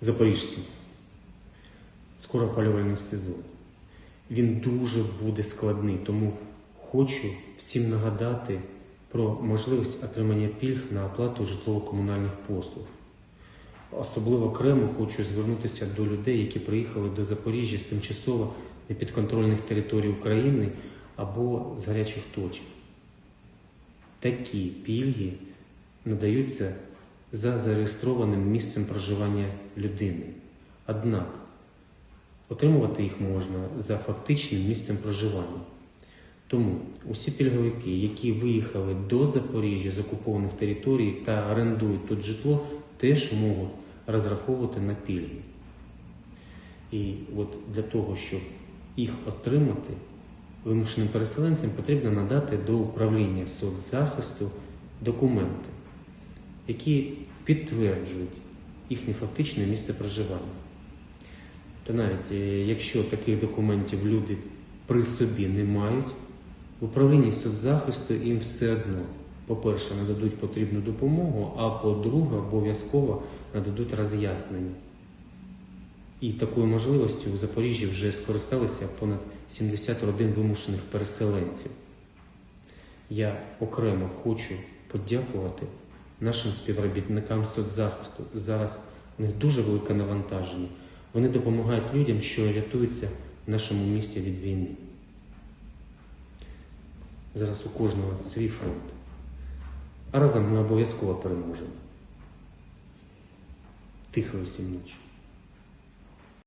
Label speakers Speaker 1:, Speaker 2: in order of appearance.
Speaker 1: запоріжців. Скоро опалювальний сезон. Він дуже буде складний, тому хочу всім нагадати про можливість отримання пільг на оплату житлово-комунальних послуг. Особливо окремо хочу звернутися до людей, які приїхали до Запоріжжя з тимчасово непідконтрольних територій України або з гарячих точок. Такі пільги надаються за зареєстрованим місцем проживання людини. Однак отримувати їх можна за фактичним місцем проживання. Тому усі пільговики, які виїхали до Запоріжжя з окупованих територій та орендують тут житло, теж можуть розраховувати на пільги. І от для того, щоб їх отримати, вимушеним переселенцям потрібно надати до управління соцзахисту документи, які підтверджують їхнє фактичне місце проживання. Та навіть е, якщо таких документів люди при собі не мають, в управлінні соцзахисту їм все одно, по-перше, нададуть потрібну допомогу, а по-друге, обов'язково нададуть роз'яснення. І такою можливістю в Запоріжжі вже скористалися понад 70 родин вимушених переселенців. Я окремо хочу подякувати нашим співробітникам соцзахисту. Зараз у них дуже велике навантаження. Вони допомагають людям, що рятуються в нашому місті від війни. Зараз у кожного свій фронт. А разом ми обов'язково переможемо. Тихо усім ночі.